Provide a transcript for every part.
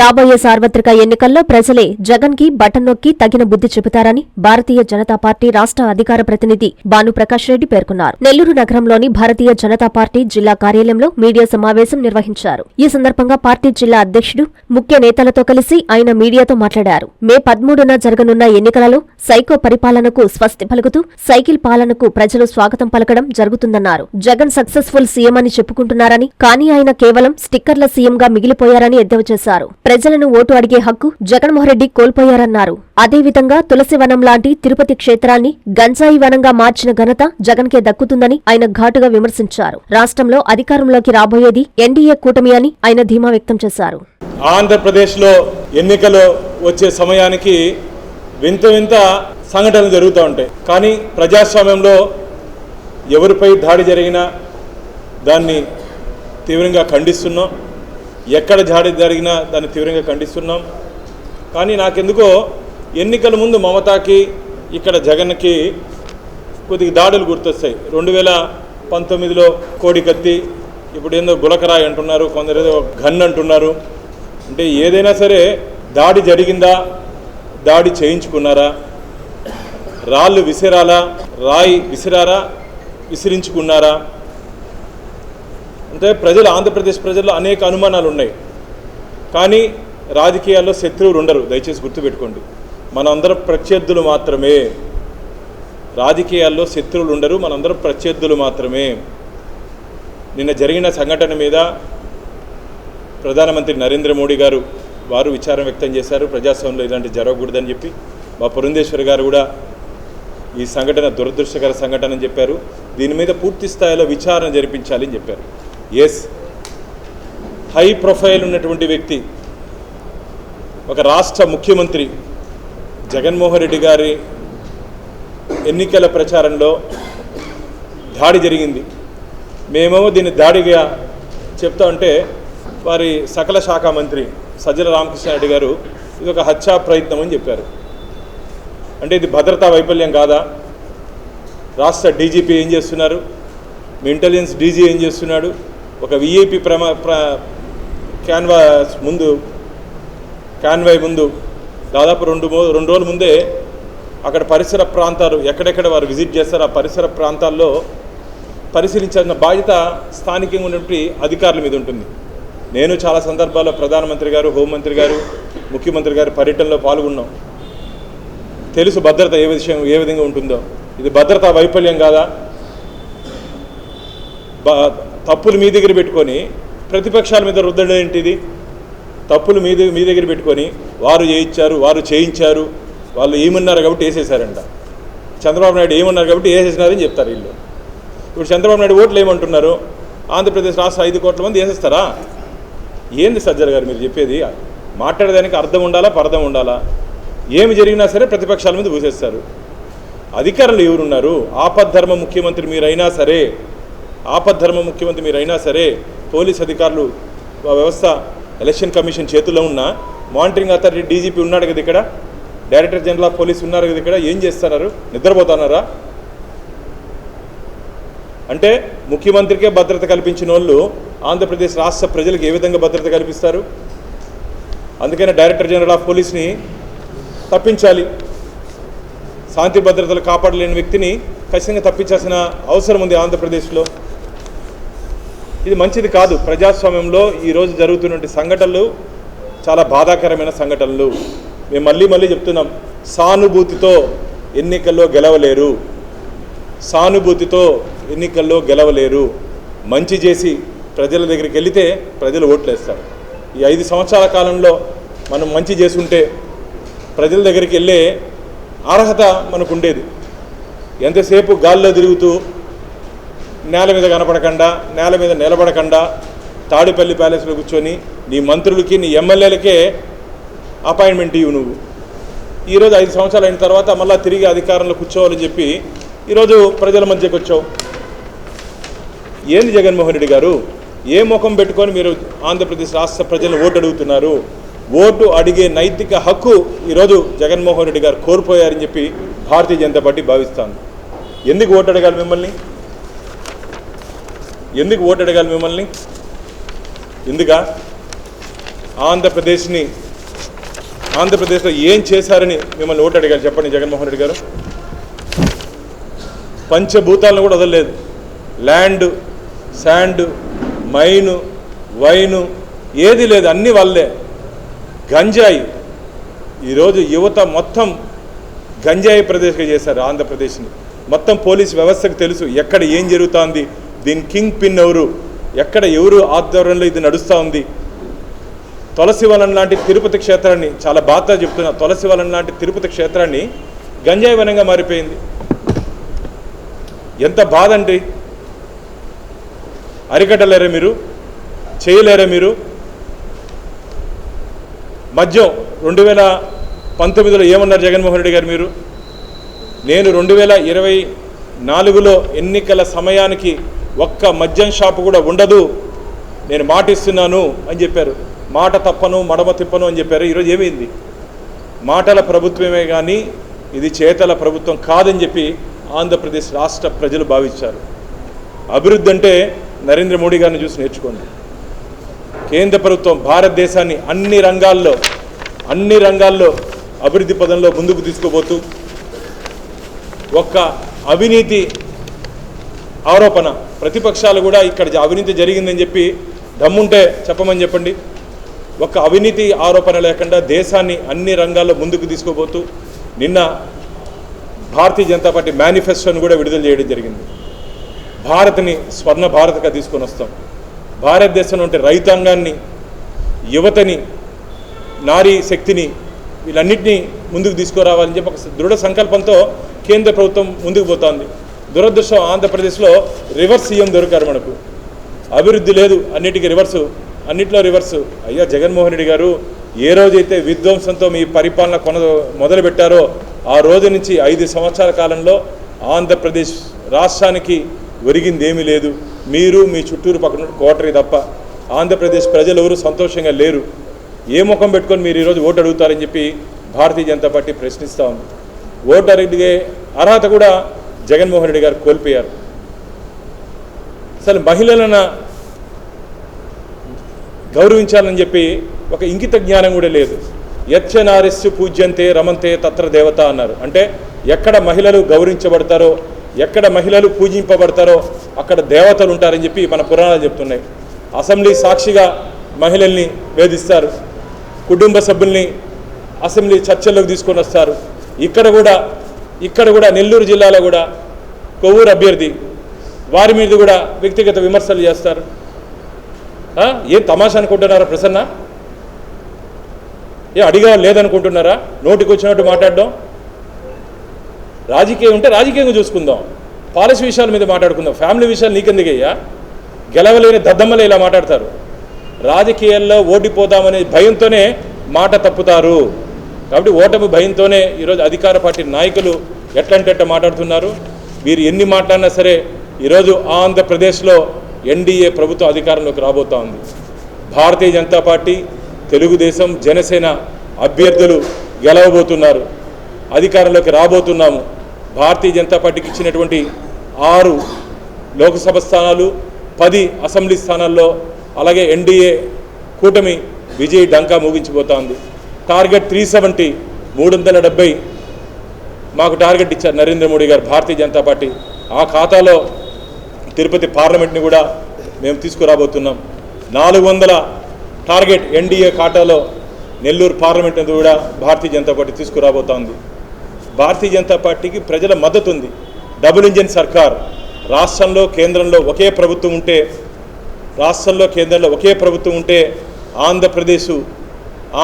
రాబోయే సార్వత్రిక ఎన్నికల్లో ప్రజలే జగన్కి బటన్ నొక్కి తగిన బుద్ధి చెబుతారని భారతీయ జనతా పార్టీ రాష్ట్ర అధికార ప్రతినిధి భానుప్రకాష్ రెడ్డి పేర్కొన్నారు. నెల్లూరు నగరంలోని భారతీయ జనతా పార్టీ జిల్లా కార్యాలయంలో మీడియా సమావేశం నిర్వహించారు. ఈ సందర్భంగా పార్టీ జిల్లా అధ్యక్షుడు ముఖ్య నేతలతో కలిసి ఆయన మీడియాతో మాట్లాడారు. మే పదమూడున జరగనున్న ఎన్నికలలో సైకో పరిపాలనకు స్వస్తి పలుకుతూ సైకిల్ పాలనకు ప్రజలు స్వాగతం పలకడం జరుగుతుందన్నారు. జగన్ సక్సెస్ఫుల్ సీఎం అని చెప్పుకుంటున్నారని కానీ ఆయన కేవలం స్టిక్కర్ల సీఎంగా మిగిలిపోయారని ఎద్దేవా చేశారు. ప్రజలను ఓటు అడిగే హక్కు జగన్మోహన్ రెడ్డి కోల్పోయారన్నారు. అదేవిధంగా తులసివనం లాంటి తిరుపతి క్షేత్రాన్ని గంజాయి వనంగా మార్చిన ఘనత జగన్కే దక్కుతుందని ఆయన ఘాటుగా విమర్శించారు. రాష్ట్రంలో అధికారంలోకి రాబోయేది ఎన్డీఏ కూటమి అని ఆయన ధీమా వ్యక్తం చేశారు. ఆంధ్రప్రదేశ్లో ఎన్నికలు వచ్చే సమయానికి వింత వింత సంఘటనలు జరుగుతూ ఉంటాయి. కానీ ప్రజాస్వామ్యంలో ఎవరిపై దాడి జరిగినా దాన్ని తీవ్రంగా ఖండిస్తున్నాం. ఎక్కడ దాడి జరిగినా దాన్ని తీవ్రంగా ఖండిస్తున్నాం. కానీ నాకెందుకో ఎన్నికల ముందు మమతాకి ఇక్కడ జగన్కి కొద్దిగా దాడులు గుర్తొస్తాయి. రెండు వేల పంతొమ్మిదిలో కోడికత్తి ఇప్పుడు ఏందో గులకరాయి అంటున్నారు కొందరు ఏదో గన్ అంటున్నారు. అంటే ఏదైనా సరే దాడి జరిగిందా? దాడి చేయించుకున్నారా? రాళ్ళు విసిరాలా? రాయి విసిరారా? విసిరించుకున్నారా? అంటే ప్రజలు ఆంధ్రప్రదేశ్ ప్రజల్లో అనేక అనుమానాలు ఉన్నాయి కానీ రాజకీయాల్లో శత్రువులు ఉండరు దయచేసి గుర్తుపెట్టుకోండి. మనందరం ప్రత్యర్థులు మాత్రమే. రాజకీయాల్లో శత్రువులు ఉండరు మనందరం ప్రత్యర్థులు మాత్రమే. నిన్న జరిగిన సంఘటన మీద ప్రధానమంత్రి నరేంద్ర మోడీ గారు వారు విచారం వ్యక్తం చేశారు. ప్రజాస్వామ్యంలో ఇలాంటి జరగకూడదని చెప్పి మా పురంధేశ్వర్ గారు కూడా ఈ సంఘటన దురదృష్టకర సంఘటన అని చెప్పారు. దీని మీద పూర్తి స్థాయిలో విచారణ జరిపించాలి అని చెప్పారు. ఎస్ హై ప్రొఫైల్ ఉన్నటువంటి వ్యక్తి ఒక రాష్ట్ర ముఖ్యమంత్రి జగన్మోహన్ రెడ్డి గారి ఎన్నికల ప్రచారంలో దాడి జరిగింది. మేమేమో దీన్ని దాడిగా చెప్తా ఉంటే వారి సకల శాఖ మంత్రి సజ్జల రామకృష్ణారెడ్డి గారు ఇది ఒక హత్యా ప్రయత్నం అని చెప్పారు. అంటే ఇది భద్రతా వైఫల్యం కాదా? రాష్ట్ర డీజీపీ ఏం చేస్తున్నారు? మీ ఇంటెలిజెన్స్ డీజీ ఏం చేస్తున్నాడు? ఒక విఐపి ప్రమా క్యాన్వాస్ ముందు క్యాన్వై ముందు దాదాపు రెండు రెండు రోజుల ముందే అక్కడ పరిసర ప్రాంతాలు ఎక్కడెక్కడ వారు విజిట్ చేస్తారో ఆ పరిసర ప్రాంతాల్లో పరిశీలించాల్సిన బాధ్యత స్థానికంగా ఉన్నటువంటి అధికారుల మీద ఉంటుంది. నేను చాలా సందర్భాల్లో ప్రధానమంత్రి గారు హోంమంత్రి గారు ముఖ్యమంత్రి గారు పర్యటనలో పాల్గొన్నాం. తెలుసు భద్రత ఏ విషయం ఏ విధంగా ఉంటుందో. ఇది భద్రతా వైఫల్యం కాదా? తప్పులు మీ దగ్గర పెట్టుకొని ప్రతిపక్షాల మీద రుద్దడం ఏంటిది? తప్పులు మీ దగ్గర మీ దగ్గర పెట్టుకొని వారు చేయించారు వారు చేయించారు వాళ్ళు ఏమన్నారు కాబట్టి వేసేసారంట చంద్రబాబు నాయుడు ఏమన్నారు కాబట్టి వేసేసినారని చెప్తారు వీళ్ళు. ఇప్పుడు చంద్రబాబు నాయుడు ఓట్లు ఏమంటున్నారు? ఆంధ్రప్రదేశ్ రాష్ట్ర ఐదు కోట్ల మంది వేసేస్తారా? ఏంది సజ్జర్ గారు మీరు చెప్పేది? మాట్లాడేదానికి అర్థం ఉండాలా పరదం ఉండాలా? ఏమి జరిగినా సరే ప్రతిపక్షాల మీద పూసేస్తారు అధికారులు ఎవరున్నారు? ఆపద్ధర్మ ముఖ్యమంత్రి మీరైనా సరే ఆపద్ధర్మ ముఖ్యమంత్రి మీరైనా సరే పోలీస్ అధికారులు ఆ వ్యవస్థ ఎలక్షన్ కమిషన్ చేతుల్లో ఉన్న మానిటరింగ్ అథారిటీ డీజీపీ ఉన్నాడు కదా ఇక్కడ? డైరెక్టర్ జనరల్ ఆఫ్ పోలీస్ ఉన్నారు కదా ఇక్కడ? ఏం చేస్తున్నారు? నిద్రపోతున్నారా? అంటే ముఖ్యమంత్రికే భద్రత కల్పించిన వాళ్ళు ఆంధ్రప్రదేశ్ రాష్ట్ర ప్రజలకు ఏ విధంగా భద్రత కల్పిస్తారు? అందుకనే డైరెక్టర్ జనరల్ ఆఫ్ పోలీస్ని తప్పించాలి. శాంతి భద్రతలు కాపాడలేని వ్యక్తిని ఖచ్చితంగా తప్పించాల్సిన అవసరం ఉంది ఆంధ్రప్రదేశ్లో. ఇది మంచిది కాదు. ప్రజాస్వామ్యంలో ఈరోజు జరుగుతున్నటువంటి సంఘటనలు చాలా బాధాకరమైన సంఘటనలు. మేము మళ్ళీ మళ్ళీ చెప్తున్నాం సానుభూతితో ఎన్నికల్లో గెలవలేరు. సానుభూతితో ఎన్నికల్లో గెలవలేరు. మంచి చేసి ప్రజల దగ్గరికి వెళితే ప్రజలు ఓట్లేస్తారు. ఈ ఐదు సంవత్సరాల కాలంలో మనం మంచి చేసుకుంటే ప్రజల దగ్గరికి వెళ్ళే అర్హత మనకు ఉండేది ఎంతసేపు గాల్లో తిరుగుతూ నేల మీద కనపడకుండా నేల మీద నిలబడకుండా తాడిపల్లి ప్యాలెస్లో కూర్చొని నీ మంత్రులకి నీ ఎమ్మెల్యేలకే అపాయింట్మెంట్ ఇవ్వు నువ్వు. ఈరోజు ఐదు సంవత్సరాలు అయిన తర్వాత మళ్ళీ తిరిగి అధికారంలో కూర్చోవాలని చెప్పి ఈరోజు ప్రజల మధ్యకి వచ్చావు. ఏంది జగన్మోహన్ రెడ్డి గారు? ఏ ముఖం పెట్టుకొని మీరు ఆంధ్రప్రదేశ్ రాష్ట్ర ప్రజలు ఓటు అడుగుతున్నారు? ఓటు అడిగే నైతిక హక్కు ఈరోజు జగన్మోహన్ రెడ్డి గారు కోల్పోయారని చెప్పి భారతీయ జనతా పార్టీ భావిస్తాను ఎందుకు ఓటు అడగాలి మిమ్మల్ని? ఎందుకు ఓటు అడగాలి మిమ్మల్ని? ఎందుక ఆంధ్రప్రదేశ్ని ఆంధ్రప్రదేశ్లో ఏం చేశారని మిమ్మల్ని ఓటు అడగాలి చెప్పండి జగన్మోహన్ రెడ్డి గారు. పంచభూతాలను కూడా వదలలేదు. ల్యాండ్ శాండ్ మైను వైను ఏది లేదు అన్నీ వాళ్ళే గంజాయి. ఈరోజు యువత మొత్తం గంజాయి ప్రదేశ్గా చేశారు ఆంధ్రప్రదేశ్ని. మొత్తం పోలీస్ వ్యవస్థకు తెలుసు ఎక్కడ ఏం జరుగుతోంది దీని కింగ్ పిన్ ఎవరు? ఎక్కడ ఎవరు ఆధ్వర్యంలో ఇది నడుస్తూ ఉంది? తులసివనం లాంటి తిరుపతి క్షేత్రాన్ని చాలా బాధ చెప్తున్నా తులసివనం లాంటి తిరుపతి క్షేత్రాన్ని గంజాయి వనంగా మారిపోయింది. ఎంత బాధ అండి అరికట్టలేరా మీరు? చేయలేరా మీరు? మద్యం రెండు వేల పంతొమ్మిదిలో ఏమన్నారు జగన్మోహన్ రెడ్డి గారు మీరు? నేను రెండు వేల ఇరవై నాలుగులో ఎన్నికల సమయానికి ఒక్క మద్యం షాపు కూడా ఉండదు. నేను మాటిస్తున్నాను అని చెప్పారు. మాట తప్పను మడమ తిప్పను అని చెప్పారు. ఈరోజు ఏమైంది? మాటల ప్రభుత్వమే కానీ ఇది చేతల ప్రభుత్వం కాదని చెప్పి ఆంధ్రప్రదేశ్ రాష్ట్ర ప్రజలు భావించారు. అభివృద్ధి అంటే నరేంద్ర మోడీ గారిని చూసి నేర్చుకోండి. కేంద్ర ప్రభుత్వం భారతదేశాన్ని అన్ని రంగాల్లో అన్ని రంగాల్లో అభివృద్ధి పదంలో ముందుకు తీసుకుపోతూ ఒక్క అవినీతి ఆరోపణ ప్రతిపక్షాలు కూడా ఇక్కడ అవినీతి జరిగిందని చెప్పి దమ్ముంటే చెప్పమని చెప్పండి. ఒక్క అవినీతి ఆరోపణ లేకుండా దేశాన్ని అన్ని రంగాల్లో ముందుకు తీసుకోబోతూ నిన్న భారతీయ జనతా పార్టీ మేనిఫెస్టోను కూడా విడుదల చేయడం జరిగింది. భారత్ని స్వర్ణ భారత్గా తీసుకొని వస్తాం. భారతదేశంలో ఉంటే రైతాంగాన్ని యువతని నారీ శక్తిని వీళ్ళన్నింటినీ ముందుకు తీసుకురావాలని చెప్పి ఒక దృఢ సంకల్పంతో కేంద్ర ప్రభుత్వం ముందుకు పోతోంది. దురదృష్టం ఆంధ్రప్రదేశ్లో రివర్స్ సీఎం దొరికారు మనకు. అభివృద్ధి లేదు అన్నిటికీ రివర్సు. అన్నిట్లో రివర్సు. అయ్యా జగన్మోహన్ రెడ్డి గారు ఏ రోజైతే విధ్వంసంతో మీ పరిపాలన కొన మొదలుపెట్టారో ఆ రోజు నుంచి ఐదు సంవత్సరాల కాలంలో ఆంధ్రప్రదేశ్ రాష్ట్రానికి ఒరిగింది ఏమీ లేదు. మీరు మీ చుట్టూరు పక్కన కోటరీ తప్ప ఆంధ్రప్రదేశ్ ప్రజలు ఎవరు సంతోషంగా లేరు. ఏ ముఖం పెట్టుకొని మీరు ఈరోజు ఓటు అడుగుతారని చెప్పి భారతీయ జనతా పార్టీ ప్రశ్నిస్తూ ఉంది. ఓటు అడిగే అర్హత కూడా జగన్మోహన్ రెడ్డి గారు కోల్పోయారు. అసలు మహిళలను గౌరవించాలని చెప్పి ఒక ఇంకిత జ్ఞానం కూడా లేదు. యచ్చ నారస్సు పూజ్యంతే రమంతే తత్ర దేవత అన్నారు. అంటే ఎక్కడ మహిళలు గౌరవించబడతారో ఎక్కడ మహిళలు పూజింపబడతారో అక్కడ దేవతలు ఉంటారని చెప్పి మన పురాణాలు చెప్తున్నాయి. అసెంబ్లీ సాక్షిగా మహిళల్ని వేధిస్తారు. కుటుంబ సభ్యుల్ని అసెంబ్లీ చర్చల్లోకి తీసుకొని వస్తారు. ఇక్కడ కూడా ఇక్కడ కూడా నెల్లూరు జిల్లాలో కూడా కొవ్వూరు అభ్యర్థి వారి మీద కూడా వ్యక్తిగత విమర్శలు చేస్తారు. ఏం తమాషా అనుకుంటున్నారా ప్రసన్న? ఏ అడిగా లేదనుకుంటున్నారా? నోటికి వచ్చినట్టు మాట్లాడడం? రాజకీయం ఉంటే రాజకీయంగా చూసుకుందాం. పాలసీ విషయాల మీద మాట్లాడుకుందాం. ఫ్యామిలీ విషయాలు నీకెందుకయ్యా? గెలవలేని దద్దమ్మలే ఇలా మాట్లాడతారు. రాజకీయాల్లో ఓడిపోదామనే భయంతోనే మాట తప్పుతారు. కాబట్టి ఓటమి భయంతోనే ఈరోజు అధికార పార్టీ నాయకులు ఎట్లంటే ఎట్ట మాట్లాడుతున్నారు? వీరు ఎన్ని మాట్లాడినా సరే ఈరోజు ఆంధ్రప్రదేశ్లో ఎన్డీఏ ప్రభుత్వం అధికారంలోకి రాబోతా ఉంది. భారతీయ జనతా పార్టీ తెలుగుదేశం జనసేన అభ్యర్థులు గెలవబోతున్నారు. అధికారంలోకి రాబోతున్నాము. భారతీయ జనతా పార్టీకి ఇచ్చినటువంటి ఆరు లోక్సభ స్థానాలు పది అసెంబ్లీ స్థానాల్లో అలాగే ఎన్డీఏ కూటమి విజయ్ డంకా ముగించిపోతోంది టార్గెట్ త్రీ సెవెంటీ మూడు వందల డెబ్బై మాకు టార్గెట్ ఇచ్చారు నరేంద్ర మోడీ గారు భారతీయ జనతా పార్టీ. ఆ ఖాతాలో తిరుపతి పార్లమెంట్ని కూడా మేము తీసుకురాబోతున్నాం. నాలుగు వందల టార్గెట్ ఎన్డీఏ ఖాతాలో నెల్లూరు పార్లమెంట్ కూడా భారతీయ జనతా పార్టీ తీసుకురాబోతోంది. భారతీయ జనతా పార్టీకి ప్రజల మద్దతు ఉంది డబుల్ ఇంజిన్ సర్కార్ రాష్ట్రంలో కేంద్రంలో ఒకే ప్రభుత్వం ఉంటే రాష్ట్రంలో కేంద్రంలో ఒకే ప్రభుత్వం ఉంటే ఆంధ్రప్రదేశ్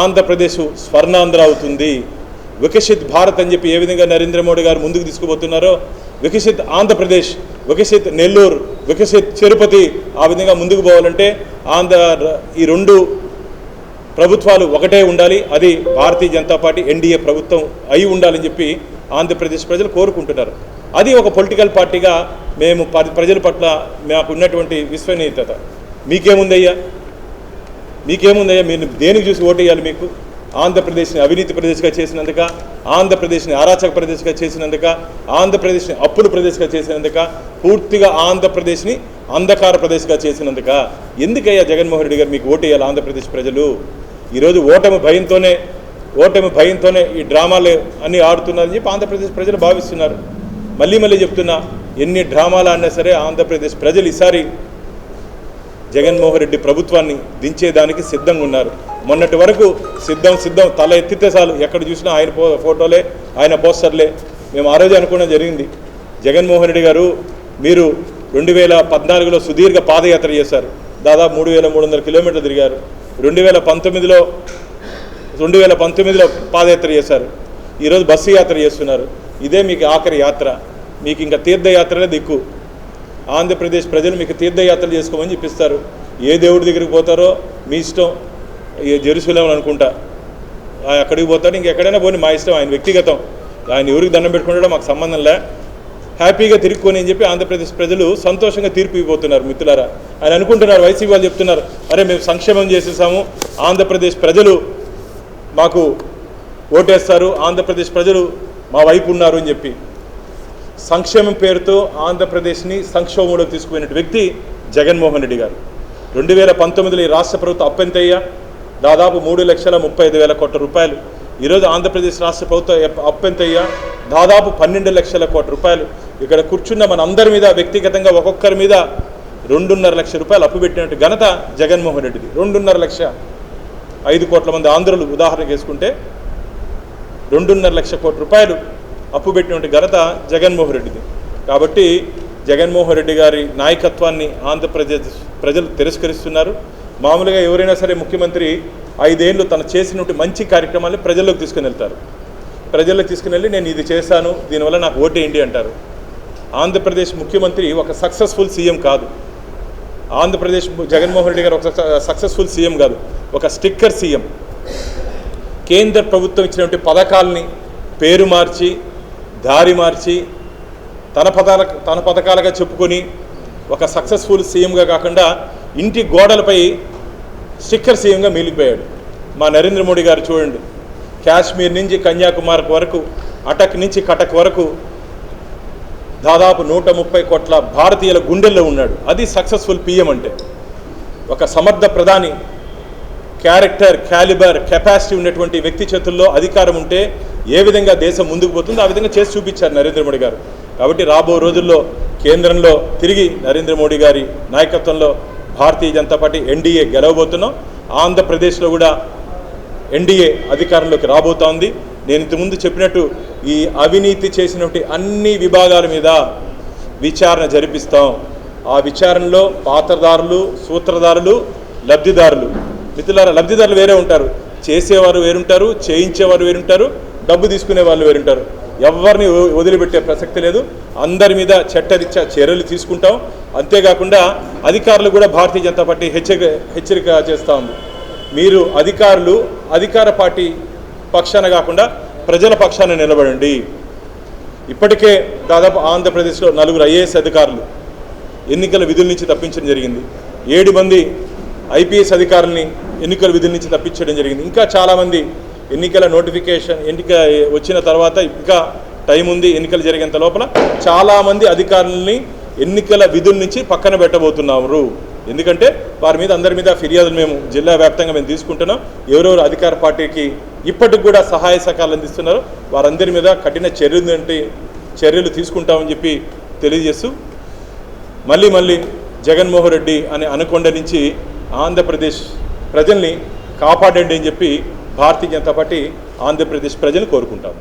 ఆంధ్రప్రదేశ్ స్వర్ణాంధ్ర అవుతుంది. వికసిత్ భారత్ అని చెప్పి ఏ విధంగా నరేంద్ర మోడీ గారు ముందుకు తీసుకుపోతున్నారో వికసిత్ ఆంధ్రప్రదేశ్ వికసిత్ నెల్లూరు వికసిత్ తిరుపతి ఆ విధంగా ముందుకు పోవాలంటే ఆంధ్ర ఈ రెండు ప్రభుత్వాలు ఒకటే ఉండాలి. అది భారతీయ జనతా పార్టీ ఎన్డీఏ ప్రభుత్వం అయి ఉండాలని చెప్పి ఆంధ్రప్రదేశ్ ప్రజలు కోరుకుంటున్నారు. అది ఒక పొలిటికల్ పార్టీగా మేము ప్రజల పట్ల మాకు ఉన్నటువంటి విశ్వనీయత. మీకేముందయ్యా? మీకేముందయ్యా? మీరు దేనికి చూసి ఓటేయాలి మీకు? ఆంధ్రప్రదేశ్ని అవినీతి ప్రదేశ్గా చేసినందుక ఆంధ్రప్రదేశ్ని అరాచక ప్రదేశ్గా చేసినందుక ఆంధ్రప్రదేశ్ని అప్పుల ప్రదేశ్గా చేసినందుక పూర్తిగా ఆంధ్రప్రదేశ్ని అంధకార ప్రదేశ్గా చేసినందుక. ఎందుకయ్యా జగన్మోహన్ రెడ్డి గారు మీకు ఓటేయాలి ఆంధ్రప్రదేశ్ ప్రజలు? ఈరోజు ఓటమి భయంతోనే ఓటమి భయంతోనే ఈ డ్రామాలు అన్నీ ఆడుతున్నారని చెప్పి ఆంధ్రప్రదేశ్ ప్రజలు భావిస్తున్నారు. మళ్ళీ మళ్ళీ చెప్తున్నా ఎన్ని డ్రామాలు ఆడినా సరే ఆంధ్రప్రదేశ్ ప్రజలు ఈసారి జగన్మోహన్ రెడ్డి ప్రభుత్వాన్ని దించేదానికి సిద్ధంగా ఉన్నారు. మొన్నటి వరకు సిద్ధం సిద్ధం తల ఎత్తితే చాలు. ఎక్కడ చూసినా ఆయన ఫోటోలే ఆయన పోస్టర్లే. మేము ఆ రోజు అనుకోవడం జరిగింది. జగన్మోహన్ రెడ్డి గారు మీరు రెండు వేల పద్నాలుగులో సుదీర్ఘ పాదయాత్ర చేశారు. దాదాపు మూడు వేల మూడు వందల కిలోమీటర్లు తిరిగారు. రెండు వేల పంతొమ్మిదిలో రెండు వేల పంతొమ్మిదిలో పాదయాత్ర చేశారు. ఈరోజు బస్సు యాత్ర చేస్తున్నారు. ఇదే మీకు ఆఖరి యాత్ర. మీకు ఇంకా తీర్థయాత్రలే దిక్కు. ఆంధ్రప్రదేశ్ ప్రజలు మీకు తీర్థయాత్రలు చేసుకోమని చెప్పిస్తారు. ఏ దేవుడి దగ్గరికి పోతారో మీ ఇష్టం ఏ జెరూసలేం అనుకుంటా. అక్కడికి పోతారు ఇంకెక్కడైనా పోనీ మా ఇష్టం ఆయన వ్యక్తిగతం. ఆయన ఎవరికి దండం పెట్టుకుంటాడో మాకు సంబంధం లే. హ్యాపీగా తిరుక్కొని అని చెప్పి ఆంధ్రప్రదేశ్ ప్రజలు సంతోషంగా తీర్పు ఇవ్వబోతున్నారు మిత్రులారా. ఆయన అనుకుంటున్నారు వైసీపీ వాళ్ళు చెప్తున్నారు అరే మేము సంక్షేమం చేసేసాము ఆంధ్రప్రదేశ్ ప్రజలు మాకు ఓటేస్తారు ఆంధ్రప్రదేశ్ ప్రజలు మా వైపు ఉన్నారు అని చెప్పి. సంక్షేమం పేరుతో ఆంధ్రప్రదేశ్ని సంక్షోభంలోకి తీసుకుపోయిన వ్యక్తి జగన్మోహన్ రెడ్డి గారు. రెండు వేల పంతొమ్మిదిలో ఈ రాష్ట్ర ప్రభుత్వం అప్పెంతయ్యా దాదాపు మూడు లక్షల ముప్పై ఐదు వేల కోట్ల రూపాయలు. ఈరోజు ఆంధ్రప్రదేశ్ రాష్ట్ర ప్రభుత్వం అప్పెంతయ్య అప్పెంతయ్యా దాదాపు పన్నెండు లక్షల కోట్ల రూపాయలు. ఇక్కడ కూర్చున్న మన అందరి మీద వ్యక్తిగతంగా ఒక్కొక్కరి మీద రెండున్నర లక్ష రూపాయలు అప్పు పెట్టినట్టు ఘనత జగన్మోహన్ రెడ్డిది. రెండున్నర లక్ష. ఐదు కోట్ల మంది ఆంధ్రులు ఉదాహరణకు వేసుకుంటే రెండున్నర లక్ష కోట్ల రూపాయలు అప్పు పెట్టినటువంటి ఘనత జగన్మోహన్ రెడ్డిది. కాబట్టి జగన్మోహన్ రెడ్డి గారి నాయకత్వాన్ని ఆంధ్రప్రదేశ్ ప్రజలు తిరస్కరిస్తున్నారు. మామూలుగా ఎవరైనా సరే ముఖ్యమంత్రి ఐదేళ్ళు తను చేసినటువంటి మంచి కార్యక్రమాన్ని ప్రజల్లోకి తీసుకుని వెళ్తారు. ప్రజల్లోకి తీసుకుని వెళ్ళి నేను ఇది చేశాను దీనివల్ల నాకు ఓటేయండి అంటారు. ఆంధ్రప్రదేశ్ ముఖ్యమంత్రి ఒక సక్సెస్ఫుల్ సీఎం కాదు. ఆంధ్రప్రదేశ్ జగన్మోహన్ రెడ్డి గారు ఒక సక్సెస్ఫుల్ సీఎం కాదు. ఒక స్టిక్కర్ సీఎం. కేంద్ర ప్రభుత్వం ఇచ్చినటువంటి పథకాలని పేరు మార్చి దారి మార్చి తన పదాల తన పథకాలుగా చెప్పుకొని ఒక సక్సెస్ఫుల్ సీఎంగా కాకుండా ఇంటి గోడలపై స్టిక్కర్ సీఎంగా మిగిలిపోయాడు. మా నరేంద్ర మోడీ గారు చూడండి. కాశ్మీర్ నుంచి కన్యాకుమారి వరకు అటక్ నుంచి కటక్ వరకు దాదాపు నూట ముప్పై కోట్ల భారతీయుల గుండెల్లో ఉన్నాడు. అది సక్సెస్ఫుల్ పిఎం అంటే. ఒక సమర్థ ప్రధాని క్యారెక్టర్ క్యాలిబర్ కెపాసిటీ ఉన్నటువంటి వ్యక్తి చేతుల్లో అధికారం ఉంటే ఏ విధంగా దేశం ముందుకు పోతుందో ఆ విధంగా చేసి చూపించారు నరేంద్ర మోడీ గారు. కాబట్టి రాబో రోజుల్లో కేంద్రంలో తిరిగి నరేంద్ర మోడీ గారి నాయకత్వంలో భారతీయ జనతా పార్టీ ఎన్డీఏ గెలవబోతున్నాం. ఆంధ్రప్రదేశ్లో కూడా ఎన్డీఏ అధికారంలోకి రాబోతోంది. నేను ఇంతకుముందు చెప్పినట్టు ఈ అవినీతి చేసినటువంటి అన్ని విభాగాల మీద విచారణ జరిపిస్తాం. ఆ విచారణలో పాత్రదారులు సూత్రధారులు లబ్ధిదారులు మిత్రులారా లబ్ధిదారులు వేరే ఉంటారు. చేసేవారు వేరుంటారు చేయించేవారు వేరుంటారు. డబ్బు తీసుకునే వాళ్ళు వేరుంటారు. ఎవరిని వదిలిపెట్టే ప్రసక్తి లేదు. అందరి మీద చట్టరీత్యా చర్యలు తీసుకుంటాం. అంతేకాకుండా అధికారులు కూడా భారతీయ జనతా పార్టీ హెచ్చరిక హెచ్చరిక చేస్తూ ఉంది. మీరు అధికారులు అధికార పార్టీ పక్షాన కాకుండా ప్రజల పక్షాన నిలబడండి. ఇప్పటికే దాదాపు ఆంధ్రప్రదేశ్లో నలుగురు ఐఏఎస్ అధికారులు ఎన్నికల విధుల నుంచి తప్పించడం జరిగింది. ఏడు మంది ఐపీఎస్ అధికారుల్ని ఎన్నికల విధుల నుంచి తప్పించడం జరిగింది. ఇంకా చాలామంది ఎన్నికల నోటిఫికేషన్ ఎన్నిక వచ్చిన తర్వాత ఇంకా టైం ఉంది ఎన్నికలు జరిగేంత లోపల. చాలామంది అధికారుల్ని ఎన్నికల విధుల నుంచి పక్కన పెట్టబోతున్నారు. ఎందుకంటే వారి మీద అందరి మీద ఫిర్యాదులు మేము జిల్లా వ్యాప్తంగా మేము తీసుకుంటున్నాం. ఎవరెవరు అధికార పార్టీకి ఇప్పటికి కూడా సహాయ సహకారాలు అందిస్తున్నారో. వారందరి మీద కఠిన చర్యలు అంటే చర్యలు తీసుకుంటామని చెప్పి తెలియజేస్తూ మళ్ళీ మళ్ళీ జగన్మోహన్ రెడ్డి అనే అనుకొండ నుంచి ఆంధ్రప్రదేశ్ ప్రజల్ని కాపాడండి అని చెప్పి భారతీయ జనతా పార్టీ ఆంధ్రప్రదేశ్ ప్రజలు కోరుకుంటాము.